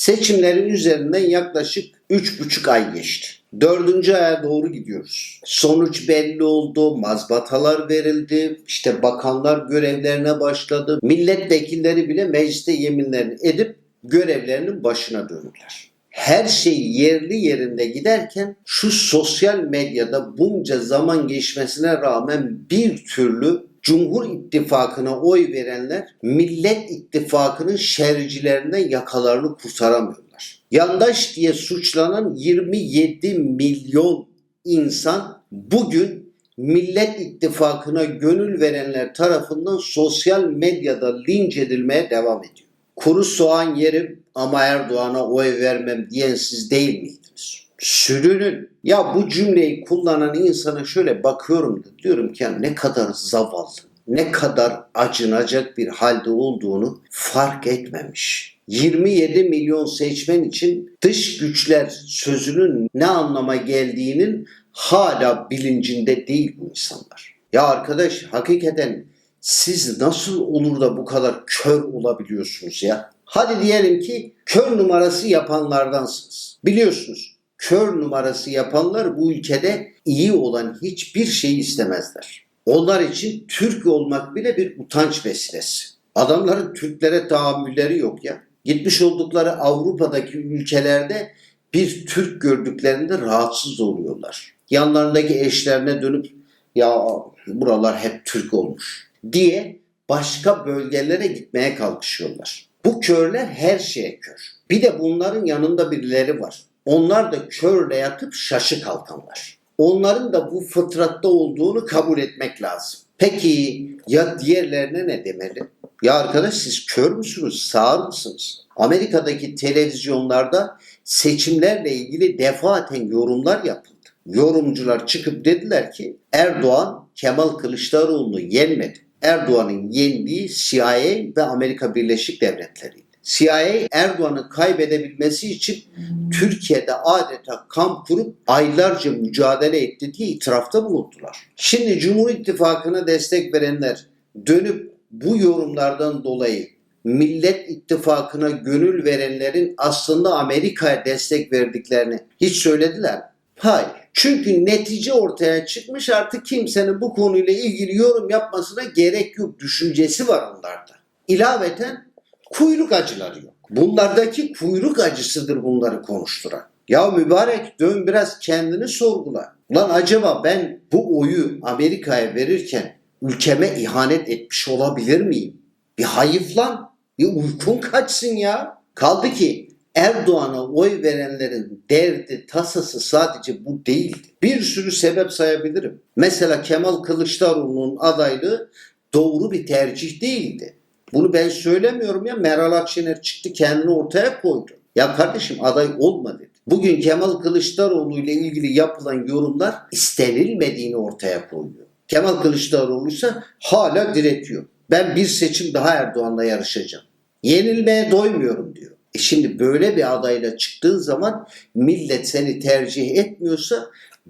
Seçimlerin üzerinden yaklaşık 3,5 ay geçti. Dördüncü aya doğru gidiyoruz. Sonuç belli oldu, mazbatalar verildi, işte bakanlar görevlerine başladı. Milletvekilleri bile mecliste yeminlerini edip görevlerinin başına döndüler. Her şey yerli yerinde giderken şu sosyal medyada bunca zaman geçmesine rağmen bir türlü Cumhur İttifakı'na oy verenler Millet İttifakı'nın şercilerinden yakalarını kurtaramıyorlar. Yandaş diye suçlanan 27 milyon insan bugün Millet İttifakı'na gönül verenler tarafından sosyal medyada linç edilmeye devam ediyor. Kuru soğan yerim ama Erdoğan'a oy vermem diyen siz değil miydiniz? Sürünün. Ya bu cümleyi kullanan insana şöyle bakıyorum da diyorum ki ya ne kadar zavallı, ne kadar acınacak bir halde olduğunu fark etmemiş. 27 milyon seçmen için dış güçler sözünün ne anlama geldiğinin hala bilincinde değil bu insanlar. Ya arkadaş hakikaten siz nasıl olur da bu kadar kör olabiliyorsunuz ya? Hadi diyelim ki kör numarası yapanlardansınız. Biliyorsunuz kör numarası yapanlar bu ülkede iyi olan hiçbir şeyi istemezler. Onlar için Türk olmak bile bir utanç vesilesi. Adamların Türklere tahammülleri yok ya. Gitmiş oldukları Avrupa'daki ülkelerde bir Türk gördüklerinde rahatsız oluyorlar. Yanlarındaki eşlerine dönüp ya buralar hep Türk olmuş diye başka bölgelere gitmeye kalkışıyorlar. Bu körler her şeye kör. Bir de bunların yanında birileri var. Onlar da körle yatıp şaşı kalkanlar. Onların da bu fıtratta olduğunu kabul etmek lazım. Peki ya diğerlerine ne demeli? Ya arkadaş siz kör müsünüz, sağır mısınız? Amerika'daki televizyonlarda seçimlerle ilgili defaten yorumlar yapıldı. Yorumcular çıkıp dediler ki Erdoğan Kemal Kılıçdaroğlu'nu yenmedi. Erdoğan'ın yendiği CIA ve Amerika Birleşik Devletleri'ydi. CIA Erdoğan'ı kaybedebilmesi için Türkiye'de adeta kamp kurup aylarca mücadele etti diye itirafta bulundular. Şimdi Cumhur İttifakı'na destek verenler dönüp bu yorumlardan dolayı Millet İttifakı'na gönül verenlerin aslında Amerika'ya destek verdiklerini hiç söylediler? Hayır. Çünkü netice ortaya çıkmış artık kimsenin bu konuyla ilgili yorum yapmasına gerek yok düşüncesi var onlarda. İlaveten kuyruk acıları yok. Bunlardaki kuyruk acısıdır bunları konuşturan. Ya mübarek dön biraz kendini sorgula. Lan acaba ben bu oyu Amerika'ya verirken ülkeme ihanet etmiş olabilir miyim? Bir hayıflan, bir uykun kaçsın ya. Kaldı ki Erdoğan'a oy verenlerin derdi, tasası sadece bu değildi. Bir sürü sebep sayabilirim. Mesela Kemal Kılıçdaroğlu'nun adaylığı doğru bir tercih değildi. Bunu ben söylemiyorum ya Meral Akşener çıktı kendini ortaya koydu. Ya kardeşim aday olma dedi. Bugün Kemal Kılıçdaroğlu ile ilgili yapılan yorumlar istenilmediğini ortaya koyuyor. Kemal Kılıçdaroğlu ise hala diretiyor. Ben bir seçim daha Erdoğan'la yarışacağım. Yenilmeye doymuyorum diyor. E şimdi böyle bir adayla çıktığın zaman millet seni tercih etmiyorsa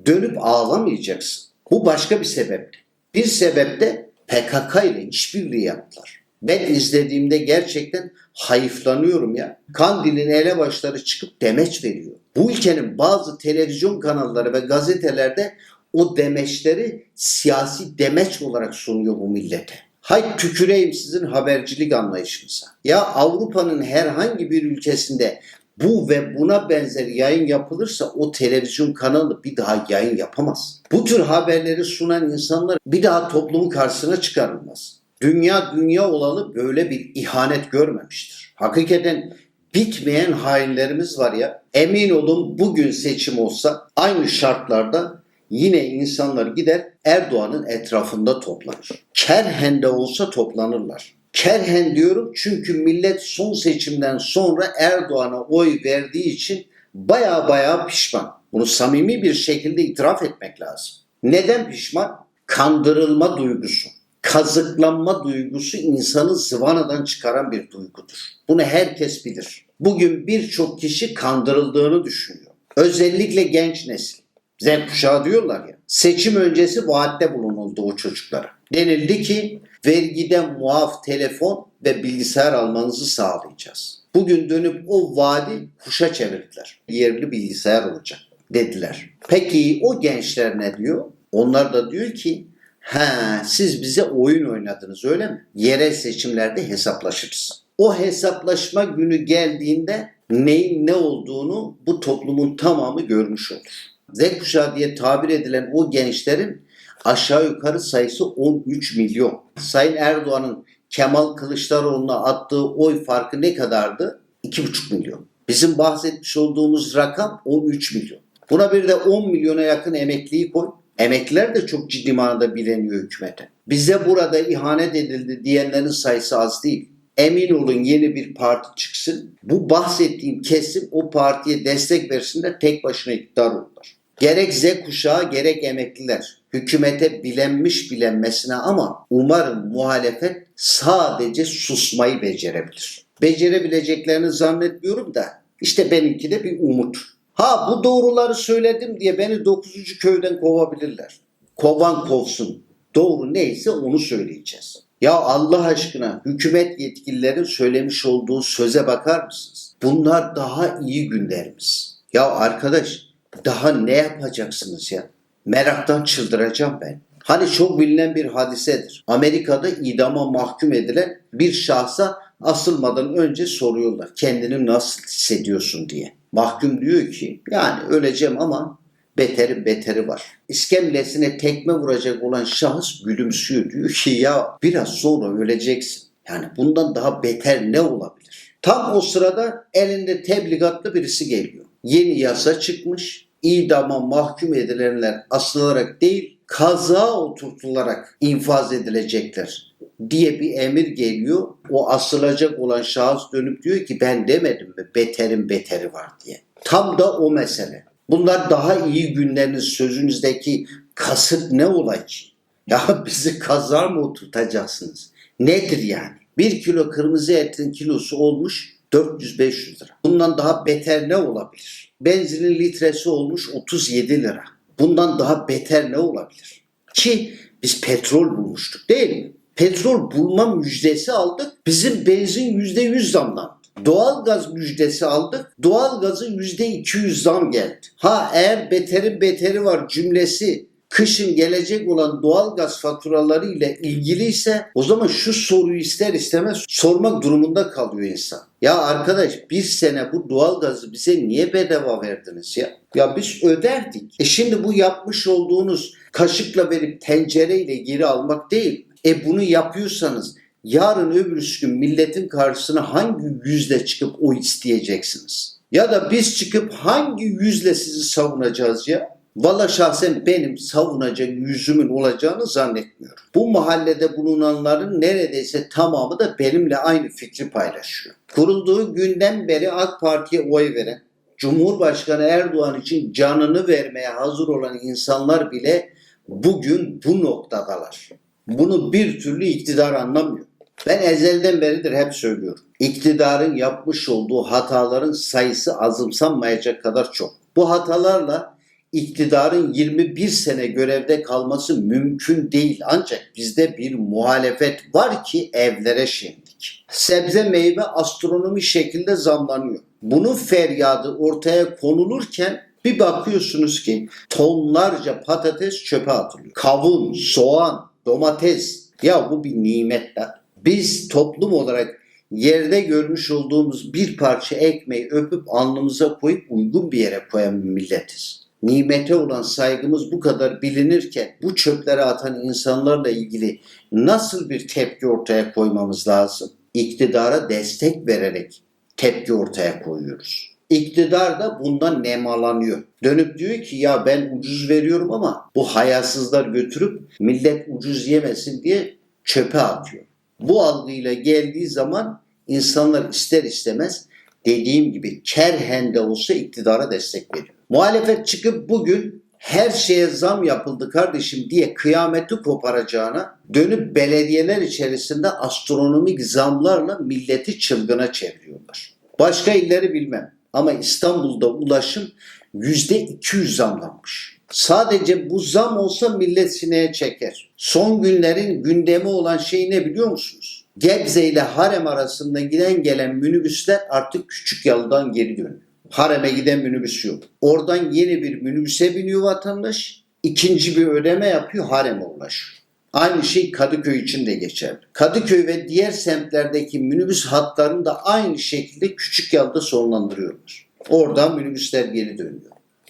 dönüp ağlamayacaksın. Bu başka bir sebepti. Bir sebep de PKK ile işbirliği yaptılar. Ben izlediğimde gerçekten hayıflanıyorum ya. Kandil'in elebaşları çıkıp demeç veriyor. Bu ülkenin bazı televizyon kanalları ve gazetelerde o demeçleri siyasi demeç olarak sunuyor bu millete. Hay tüküreyim sizin habercilik anlayışınıza. Ya Avrupa'nın herhangi bir ülkesinde bu ve buna benzer yayın yapılırsa o televizyon kanalı bir daha yayın yapamaz. Bu tür haberleri sunan insanlar bir daha toplumun karşısına çıkarılmaz. Dünya dünya olalı böyle bir ihanet görmemiştir. Hakikaten bitmeyen hainlerimiz var ya. Emin olun bugün seçim olsa aynı şartlarda yine insanlar gider Erdoğan'ın etrafında toplanır. Kerhen de olsa toplanırlar. Kerhen diyorum çünkü millet son seçimden sonra Erdoğan'a oy verdiği için baya baya pişman. Bunu samimi bir şekilde itiraf etmek lazım. Neden pişman? Kandırılma duygusu, kazıklanma duygusu insanı zıvanadan çıkaran bir duygudur. Bunu herkes bilir. Bugün birçok kişi kandırıldığını düşünüyor. Özellikle genç nesil. Z kuşağı diyorlar ya. Seçim öncesi vaatte bulunuldu o çocuklara. Denildi ki Vergiden muaf telefon ve bilgisayar almanızı sağlayacağız. Bugün dönüp o vaadi kuşa çevirdiler. Yerli bilgisayar olacak dediler. Peki o gençler ne diyor? Onlar da diyor ki ha siz bize oyun oynadınız öyle mi? Yerel seçimlerde hesaplaşırız. O hesaplaşma günü geldiğinde neyin ne olduğunu bu toplumun tamamı görmüş olur. Z kuşağı diye tabir edilen o gençlerin aşağı yukarı sayısı 13 milyon. Sayın Erdoğan'ın Kemal Kılıçdaroğlu'na attığı oy farkı ne kadardı? 2,5 milyon. Bizim bahsetmiş olduğumuz rakam 13 milyon. Buna bir de 10 milyona yakın emekliyi koy. Emekliler de çok ciddi manada bileniyor hükümete. Bize burada ihanet edildi diyenlerin sayısı az değil. Emin olun yeni bir parti çıksın. Bu bahsettiğim kesim o partiye destek versin de tek başına iktidar olurlar. Gerek Z kuşağı gerek emekliler hükümete bilenmiş bilenmesine ama umarım muhalefet sadece susmayı becerebilir. Becerebileceklerini zannetmiyorum da işte benimki de bir umut. Ha bu doğruları söyledim diye beni 9. köyden kovabilirler. Kovan kovsun. Doğru neyse onu söyleyeceğiz. Ya Allah aşkına hükümet yetkililerin söylemiş olduğu söze bakar mısınız? Bunlar daha iyi günlerimiz. Ya arkadaş daha ne yapacaksınız ya? Meraktan çıldıracağım ben. Hani çok bilinen bir hadisedir. Amerika'da idama mahkum edilen bir şahsa asılmadan önce soruyorlar. Kendini nasıl hissediyorsun diye. Mahkum diyor ki yani öleceğim ama beteri beteri var. İskemlesine tekme vuracak olan şahıs gülümsüyor. Diyor ki ya biraz sonra öleceksin. Yani bundan daha beter ne olabilir? Tam o sırada elinde tebligatlı birisi geliyor. Yeni yasa çıkmış. İdama mahkum edilenler asılarak değil kaza oturtularak infaz edilecekler diye bir emir geliyor. O asılacak olan şahıs dönüp diyor ki ben demedim mi beterin beteri var diye. Tam da o mesele. Bunlar daha iyi günleriniz sözünüzdeki kasıt ne olay ki? Ya bizi kaza mı oturtacaksınız? Nedir yani? Bir kilo kırmızı etin kilosu olmuş 400-500 lira. Bundan daha beter ne olabilir? Benzinin litresi olmuş 37 lira. Bundan daha beter ne olabilir? Ki biz petrol bulmuştuk değil mi? Petrol bulma müjdesi aldık. Bizim benzin %100 zamlandı. Doğal gaz müjdesi aldık. Doğal gazın %200 zam geldi. Ha eğer beterin beteri var cümlesi kışın gelecek olan doğal gaz faturaları ile ilgiliyse o zaman şu soruyu ister istemez sormak durumunda kalıyor insan. Ya arkadaş bir sene bu doğal gazı bize niye bedava verdiniz ya? Ya biz öderdik. E şimdi bu yapmış olduğunuz kaşıkla verip tencereyle geri almak değil. E bunu yapıyorsanız yarın öbür gün milletin karşısına hangi yüzle çıkıp oy isteyeceksiniz? Ya da biz çıkıp hangi yüzle sizi savunacağız ya? Valla şahsen benim savunacak yüzümün olacağını zannetmiyorum. Bu mahallede bulunanların neredeyse tamamı da benimle aynı fikri paylaşıyor. Kurulduğu günden beri AK Parti'ye oy veren, Cumhurbaşkanı Erdoğan için canını vermeye hazır olan insanlar bile bugün bu noktadalar. Bunu bir türlü iktidar anlamıyor. Ben ezelden beridir hep söylüyorum. İktidarın yapmış olduğu hataların sayısı azımsanmayacak kadar çok. Bu hatalarla iktidarın 21 sene görevde kalması mümkün değil. Ancak bizde bir muhalefet var ki evlere şendik. Sebze meyve astronomi şekilde zamlanıyor. Bunun feryadı ortaya konulurken bir bakıyorsunuz ki tonlarca patates çöpe atılıyor. Kavun, soğan, domates. Ya bu bir nimet lan. Biz toplum olarak yerde görmüş olduğumuz bir parça ekmeği öpüp alnımıza koyup uygun bir yere koyan bir milletiz. Nimete olan saygımız bu kadar bilinirken bu çöplere atan insanlarla ilgili nasıl bir tepki ortaya koymamız lazım? İktidara destek vererek tepki ortaya koyuyoruz. İktidar da bundan nemalanıyor. Dönüp diyor ki ya ben ucuz veriyorum ama bu hayasızlar götürüp millet ucuz yemesin diye çöpe atıyor. Bu algıyla geldiği zaman insanlar ister istemez dediğim gibi kerhen de olsa iktidara destek veriyor. Muhalefet çıkıp bugün her şeye zam yapıldı kardeşim diye kıyameti koparacağına dönüp belediyeler içerisinde astronomik zamlarla milleti çılgına çeviriyorlar. Başka illeri bilmem ama İstanbul'da ulaşım %200 zamlanmış. Sadece bu zam olsa millet sineye çeker. Son günlerin gündemi olan şey ne biliyor musunuz? Gebze ile Harem arasında giden gelen minibüsler artık küçük yalıdan geri dönüyor. Harem'e giden minibüs yok. Oradan yeni bir minibüse biniyor vatandaş. ikinci bir ödeme yapıyor Harem'e ulaşıyor. Aynı şey Kadıköy için de geçerli. Kadıköy ve diğer semtlerdeki minibüs hatlarını da aynı şekilde küçük yolda sonlandırıyorlar. Oradan minibüsler geri dönüyor.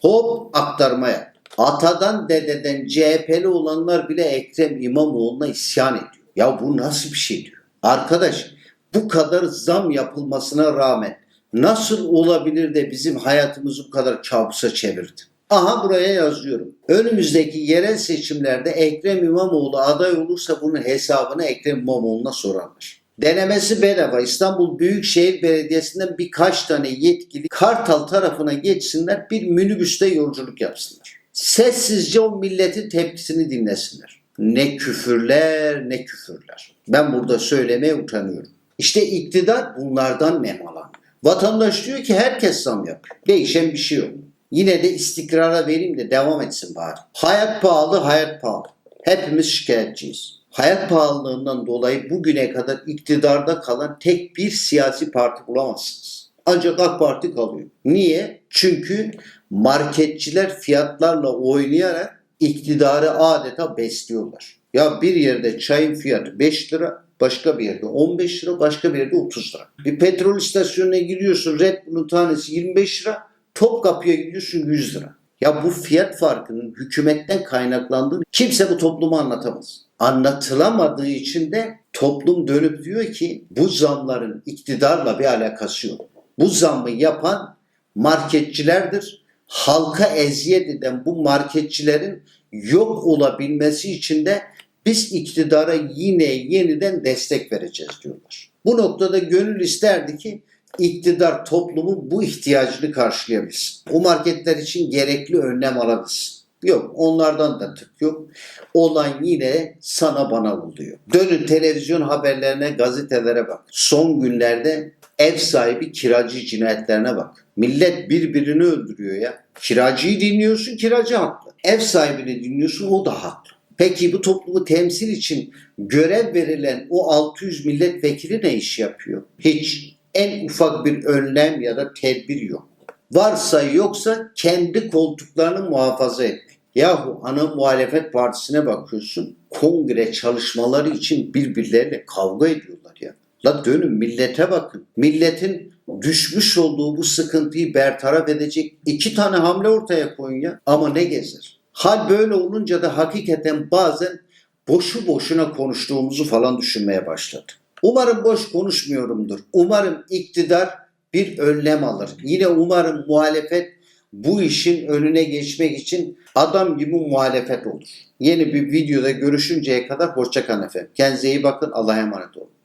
Hop aktarma yap. Atadan dededen CHP'li olanlar bile Ekrem İmamoğlu'na isyan ediyor. Ya bu nasıl bir şey diyor. Arkadaş bu kadar zam yapılmasına rağmen nasıl olabilir de bizim hayatımızı bu kadar kabusa çevirdi? Aha buraya yazıyorum. Önümüzdeki yerel seçimlerde Ekrem İmamoğlu aday olursa bunun hesabını Ekrem İmamoğlu'na sorarlar. Denemesi bedava. İstanbul Büyükşehir Belediyesi'nden birkaç tane yetkili Kartal tarafına geçsinler bir minibüste yolculuk yapsınlar. Sessizce o milletin tepkisini dinlesinler. Ne küfürler ne küfürler. Ben burada söylemeye utanıyorum. İşte iktidar bunlardan nemalanıyor. Vatandaş diyor ki herkes zam yapıyor. Değişen bir şey yok. Yine de istikrara vereyim de devam etsin bari. Hayat pahalı, hayat pahalı. Hepimiz şikayetçiyiz. Hayat pahalılığından dolayı bugüne kadar iktidarda kalan tek bir siyasi parti bulamazsınız. Ancak AK Parti kalıyor. Niye? Çünkü marketçiler fiyatlarla oynayarak iktidarı adeta besliyorlar. Ya bir yerde çayın fiyatı 5 lira, başka bir yerde 15 lira, başka bir yerde 30 lira. Bir petrol istasyonuna giriyorsun, Red Bull'un tanesi 25 lira, Topkapı'ya gidiyorsun 100 lira. Ya bu fiyat farkının hükümetten kaynaklandığını kimse bu topluma anlatamaz. Anlatılamadığı için de toplum dönüp diyor ki bu zamların iktidarla bir alakası yok. Bu zammı yapan marketçilerdir. Halka eziyet eden bu marketçilerin yok olabilmesi için de biz iktidara yine yeniden destek vereceğiz diyorlar. Bu noktada gönül isterdi ki iktidar toplumun bu ihtiyacını karşılayabilsin. O marketler için gerekli önlem alabilsin. Yok onlardan da tık yok. Olan yine sana bana oluyor. Dönün televizyon haberlerine, gazetelere bak. Son günlerde ev sahibi kiracı cinayetlerine bak. Millet birbirini öldürüyor ya. Kiracıyı dinliyorsun, kiracı haklı. Ev sahibini dinliyorsun, o da haklı. Peki bu toplumu temsil için görev verilen o 600 milletvekili ne iş yapıyor? Hiç. En ufak bir önlem ya da tedbir yok. Varsa yoksa kendi koltuklarını muhafaza etmek. Yahu ana muhalefet partisine bakıyorsun kongre çalışmaları için birbirleriyle kavga ediyorlar ya. La dönün millete bakın. Milletin düşmüş olduğu bu sıkıntıyı bertaraf edecek iki tane hamle ortaya koyun ya. Ama ne gezer? Hal böyle olunca da hakikaten bazen boşu boşuna konuştuğumuzu falan düşünmeye başladı. Umarım boş konuşmuyorumdur. Umarım iktidar bir önlem alır. Yine umarım muhalefet bu işin önüne geçmek için adam gibi muhalefet olur. Yeni bir videoda görüşünceye kadar hoşçakalın efendim. Kendinize iyi bakın. Allah'a emanet olun.